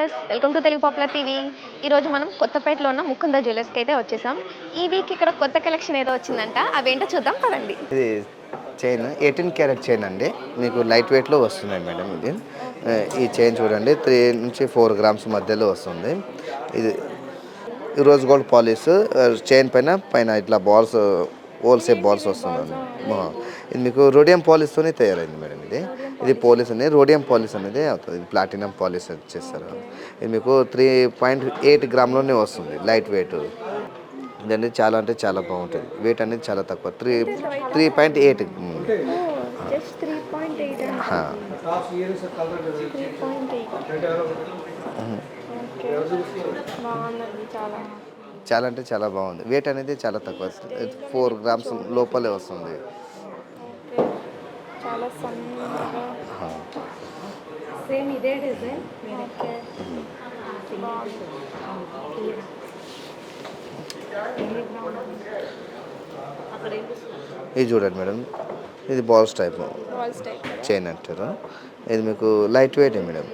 Viewers welcome to Telugu popular TV. ఈరోజు మనం కొత్తపేటలో ఉన్న ముకుంద జ్యువెలర్స్కి అయితే వచ్చేసాం. ఈ వీక్ ఇక్కడ కొత్త కలెక్షన్ ఏదో వచ్చిందంట అవేంటో చూద్దాం పదండి. ఇది చైన్ ఎయిటీన్ క్యారెట్ చైన్ అండి. మీకు లైట్ వెయిట్లో వస్తున్నాయి మేడం ఇది. ఈ చైన్ చూడండి త్రీ నుంచి ఫోర్ గ్రామ్స్ మధ్యలో వస్తుంది. ఇది రోజ్ గోల్డ్ పాలిష్ చైన్ పైన పైన ఇట్లా బాల్స్ హోల్సేల్ బాల్స్ వస్తుందండి. ఇది మీకు రోడియం పాలిస్తోనే తయారైంది మేడం ఇది. ఇది పాలిష్ అనేది రోడియం పాలిష్ అనేది అవుతుంది. ఇది ప్లాటినం పాలిష్ చేస్తారు. ఇది మీకు త్రీ పాయింట్ ఎయిట్ గ్రామ్లోనే వస్తుంది లైట్ వెయిట్ ఇదండి చాలా అంటే చాలా బాగుంటుంది. వెయిట్ అనేది చాలా తక్కువ. త్రీ త్రీ పాయింట్ ఎయిట్ చాలా అంటే చాలా బాగుంది. వెయిట్ అనేది చాలా తక్కువ. ఫోర్ గ్రామ్స్ లోపలే వస్తుంది. చాలా సన్నగా. సేమ్ ఇదే డిజైన్. ఓకే ఇది చూడండి మేడం. ఇది బాల్స్ టైప్. చైన్ అంటారు? ఇది మీకు లైట్ వెయిట్ మేడం?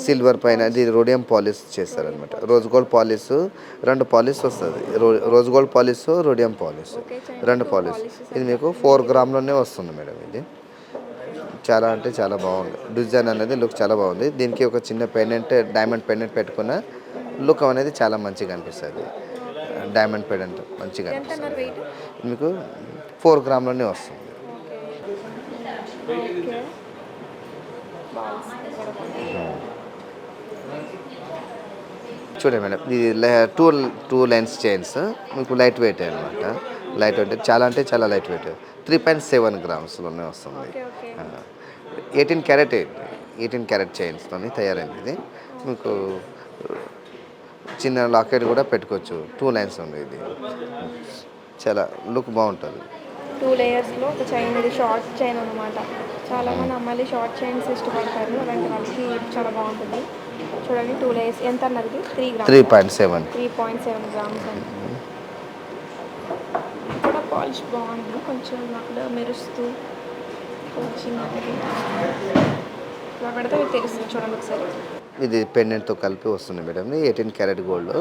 సిల్వర్ పైన ఇది రోడియం పాలిష్ చేస్తారనమాట రోజ్ గోల్డ్ పాలిష్ రెండు పాలిష్ వస్తుంది. రో- rose gold polish rhodium polish రెండు పాలిష్ ఇది మీకు ఫోర్ గ్రామ్లోనే వస్తుంది మేడం ఇది. చాలా అంటే చాలా బాగుంది. డిజైన్ అనేది లుక్ చాలా బాగుంది. దీనికి ఒక చిన్న పెండెంట్ డైమండ్ పెండెంట్ పెట్టుకున్న లుక్ అనేది చాలా మంచిగా అనిపిస్తుంది. డైమండ్ పెండెంట్ మంచిగా అనిపిస్తుంది. మీకు ఫోర్ గ్రామ్లోనే వస్తుంది. చూడండి మేడం ఇది టూ టూ లైన్స్ చైన్స్ మీకు లైట్ వెయిట్ అనమాట లైట్ వెయిట్ చాలా అంటే చాలా light weight three point seven గ్రామ్స్లోనే వస్తుంది. ఎయిటీన్ క్యారెట్ ఎయిటీన్ క్యారెట్ చైన్స్తో తయారైంది ఇది. మీకు చిన్న లాకెట్ కూడా పెట్టుకోవచ్చు. టూ లైన్స్ ఉంది ఇది. చాలా లుక్ బాగుంటుంది. టూ లేయర్స్లో ఒక చైన్ ఇది షార్ట్ చైన్ అనమాట చాలా మంది అమ్మాయిలు షార్ట్ చైన్స్ ఇష్టపడతారు. అలాంటి వాళ్ళకి చాలా బాగుంటుంది. చూడండి టూ లేయర్స్ ఎంత అన్నది three grams three point seven three point seven grams అండి. కూడా పాలిష్ బాగుంది. కొంచెం అక్కడ మెరుస్తూ వచ్చింది ఇలా పెడితే మీకు తెలుస్తుంది. చూడండి ఒకసారి. ఇది పెండెంట్తో కలిపి వస్తుంది మేడం. ఎయిటీన్ క్యారెట్ గోల్డ్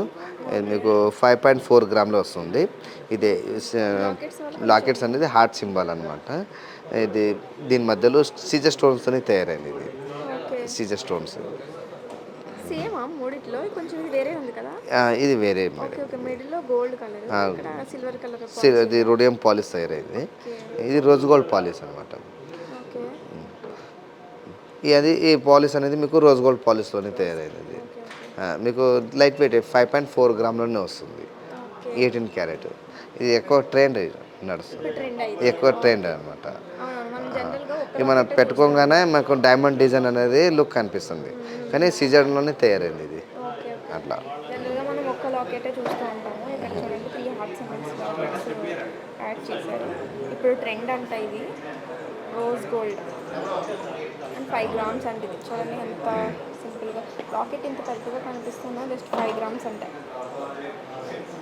మీకు ఫైవ్ పాయింట్ ఫోర్ గ్రామ్లో వస్తుంది. ఇది లాకెట్స్ అనేది హార్ట్ సింబల్ అనమాట ఇది దీని మధ్యలో సీజర్ స్టోన్స్ అని తయారైంది ఇది. సీజర్ స్టోన్స్ ఇది వేరే ఇది రోడియం పాలిష్ తయారైంది. ఇది రోజ్ గోల్డ్ పాలిష్ అనమాట ఈ అది ఈ పాలిష్ అనేది మీకు రోజ్ గోల్డ్ పాలిష్లోనే తయారైంది ఇది. ఆ, మీకు light weight five point four గ్రామ్లోనే వస్తుంది. Eighteen carat. ఇది ఎక్కువ ట్రెండ్ నడుస్తుంది. ఎక్కువ ట్రెండ్ అనమాట ఇది మనం పెట్టుకోగానే మనకు డైమండ్ డిజైన్ అనేది లుక్ కనిపిస్తుంది. కానీ సీజన్లోనే తయారైంది ఇది. అట్లా. ఇప్పుడు ట్రెండ్ అంట ఇది. Rose gold and five grams అంటే ఇది చూడండి ఎంత సింపుల్గా. లాకెట్ ఇంత పెద్దగా కనిపిస్తుందో? జస్ట్ ఫైవ్ గ్రామ్స్ అంటే.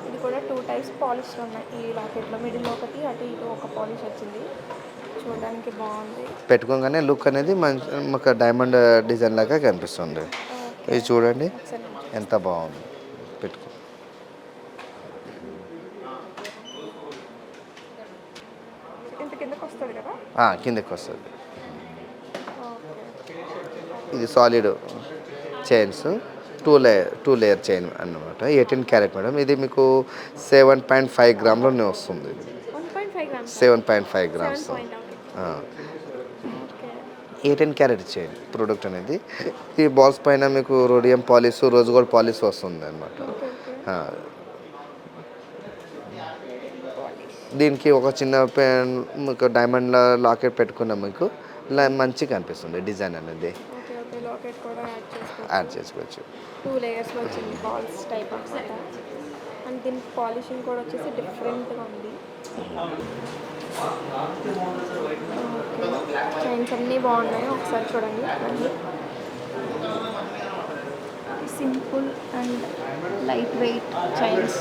ఇది కూడా టూ టైప్స్ పాలిష్ ఉన్నాయి. ఈ లాకెట్లో మిడిల్ ఒకటి అటు ఇటు ఒక పాలిష్ వచ్చింది. చూడడానికి బాగుంది. పెట్టుకోగానే లుక్ అనేది మంచి ఒక డైమండ్ డిజైన్ లాగా కనిపిస్తుంది. ఇది చూడండి. ఎంత బాగుంది. పెట్టుకో. ఇంత కిందకు వస్తుంది కదా? ఆ, కిందకి వస్తుంది. ఓకే ఇది solid chains two layer two layer chain అన్నమాట. ఎయిటీన్ క్యారెట్ మేడం ఇది మీకు సెవెన్ పాయింట్ ఫైవ్ గ్రామ్లోనే వస్తుంది. Seven point five grams eighteen carat chain product అనేది. ఈ బాల్స్ పైన మీకు rhodium polish rose gold polish వస్తుంది అనమాట ఓకే ఓకే దీనికి ఒక చిన్న పెన్ మీకు డైమండ్ లాకెట్ పెట్టుకున్నాం మీకు. ఇలా మంచిగా అనిపిస్తుంది డిజైన్ అనేది. యాడ్ చేసుకోవచ్చు. టూ లేయర్స్లో వచ్చింది బాల్స్ టైప్ అనమాట అండ్ పాలిషింగ్ కూడా వచ్చేసి డిఫరెంట్గా ఉంది. చైన్స్ అన్నీ బాగున్నాయి? ఒకసారి చూడండి. Simple and light weight chains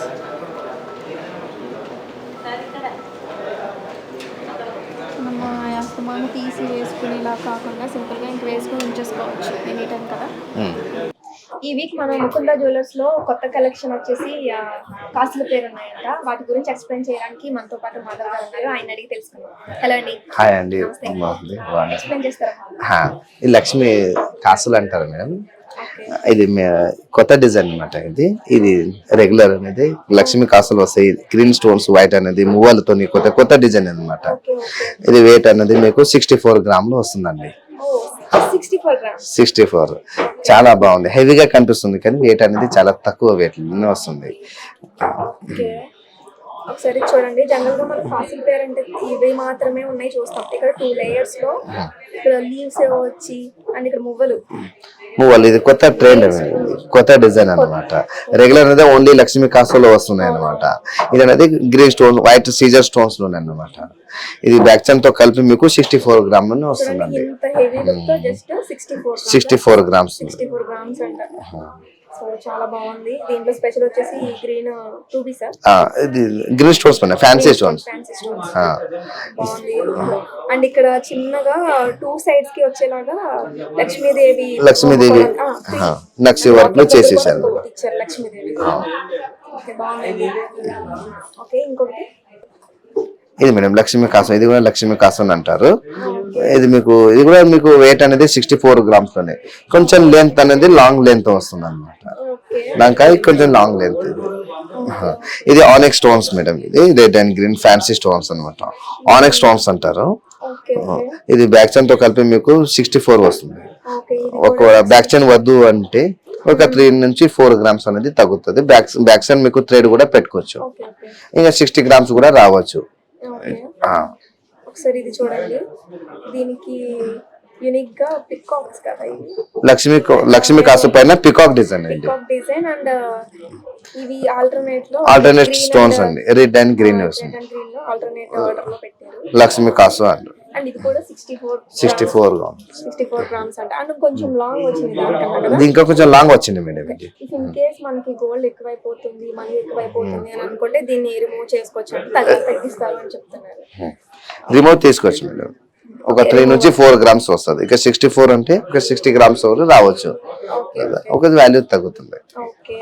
మనం ఆయాస్తమా మనం తీసి వేసుకునేలా కాకుండా సింపుల్గా ఇంక వేసుకుని ఉంచేసుకోవచ్చు ఎనీ టైం కదా. Hmm. ఈ వీక్ మన ముకుంద జ్యువెలర్స్లో కొత్త కలెక్షన్ వచ్చేసి కాసుల పేరు ఉన్నాయంట. వాటి గురించి ఎక్స్ప్లెయిన్ చేయడానికి మనతో పాటు మాధవ్ గారు ఉన్నారు. ఆయన అడిగి తెలుసుకుందాం. హలో అండి. హాయ్ అండి. ఎక్స్ప్లెయిన్ చేస్తారా లక్ష్మి కాసులు అంటారు మేడం. ఇది కొత్త డిజైన్ అన్నమాట ఇది. ఇది రెగ్యులర్ అనేది లక్ష్మి కాసులు వస్తాయి. గ్రీన్ స్టోన్స్ వైట్ అనేది మువ్వలతో కొత్త కొత్త డిజైన్ ఓకే ఇది వెయిట్ అనేది మీకు సిక్స్టీ ఫోర్ గ్రాములు వస్తుందండి. ఓ సిక్స్టీ ఫోర్ చాలా బాగుంది. హెవీగా కనిపిస్తుంది కానీ వెయిట్ అనేది చాలా తక్కువ వెయిట్ వస్తుంది. ఒకసారి చూడండి. జనరల్గా మన ఫాసిల్ పేర్ అంటే ఇవి మాత్రమే ఉన్నాయి చూస్తాం. ఇక్కడ టూ లేయర్స్లో ఇక్కడ లీవ్స్ ఏవో వచ్చి అండ్ ఇక్కడ మువ్వలు. మువ్వలు. ఇది కొత్త ట్రెండ్ కొత్త డిజైన్ అన్నమాట. రెగ్యులర్ అనేది ఓన్లీ లక్ష్మీ కాసులో వస్తున్నాయి అన్నమాట. ఇది అనేది గ్రీన్ స్టోన్ వైట్ సీజర్ స్టోన్స్లోనే అన్నమాట. ఇది బ్యాక్తో కలిపి మీకు సిక్స్టీ ఫోర్ గ్రామ్లోనే వస్తుందండి sixty four grams sixty four grams. అంట. సో చాలా బాగుంది. దీంట్లో స్పెషల్ వచ్చేసి గ్రీన్ టూ బీ సార్ ఇది green stones fancy stones fancy stones బాగుంది. అండ్ ఇక్కడ చిన్నగా టూ సైడ్స్కి వచ్చేలాగా లక్ష్మీదేవి లక్ష్మీదేవి. నక్షి వర్క్లో చేసేసారు ఇంకొకటి ఇచ్చారు లక్ష్మీదేవి. ఓకే బాగుంది. ఓకే ఇంకొకటి. ఇది మేడం లక్ష్మీ కాసం ఇది కూడా లక్ష్మీ కాసం అంటారు. ఇది మీకు ఇది కూడా మీకు వెయిట్ అనేది సిక్స్టీ ఫోర్ గ్రామ్స్లోనే. కొంచెం లెంత్ అనేది లాంగ్ లెంత్ వస్తుంది అనమాట దానికాయ కొంచెం లాంగ్ లెంత్ ఇది. ఇది ఆనెక్ స్టోన్స్ మేడం ఇది red and green fancy stones అన్నమాట. ఆనెక్ స్టోన్స్ అంటారు. ఇది బ్యాక్ చైన్తో కలిపి మీకు సిక్స్టీ ఫోర్ వస్తుంది ఒకవేళ బ్యాక్ చైన్ వద్దు అంటే ఒక త్రీ నుంచి ఫోర్ గ్రామ్స్ అనేది తగ్గుతుంది. బ్యాక్ బ్యాక్ చైన్ మీకు థ్రెడ్ కూడా పెట్టుకోవచ్చు. ఇంకా సిక్స్టీ గ్రామ్స్ కూడా రావచ్చు. ఒకసారి ఇది చూడండి. దీనికి యూనిక్గా పికాక్స్ కదా ఇవి. లక్ష్మీ లక్ష్మీ కాసు పైన పికాక్ డిజైన్ అండి. పికాక్ డిజైన్ అండ్ ఇవి ఆల్టర్నేట్లో ఆల్టర్నేట్ స్టోన్స్ అండి. రెడ్ అండ్ గ్రీన్ వస్తుంది. గ్రీన్లో ఆల్టర్నేట్ ఆర్డర్లో పెట్టారు. లక్ష్మీ కాసు అండి. అండ్ ఇది కూడా sixty four sixty four sixty four grams అంట. అండ్ కొంచెం లాంగ్ వచ్చింది ఇంకా కొంచెం లాంగ్ వచ్చింది మేడం ఇది. ఇఫ్ ఇన్ కేస్ మనకి గోల్డ్ ఎక్కువైపోతుంది మనీ ఎక్కువైపోతుంది అని అనుకుంటే దీన్ని రిమూవ్ చేసుకోవచ్చు తగ్గిస్తారు అని చెప్తున్నారు. రిమోట్ తీసుకోవచ్చు మేడం. ఒక త్రీ నుంచి ఫోర్ గ్రామ్స్ వస్తుంది. ఇక సిక్స్టీ ఫోర్ అంటే ఒక సిక్స్టీ గ్రామ్స్ వరకు రావచ్చు. ఓకే ఒక వాల్యూ తగ్గుతుంది. ఓకే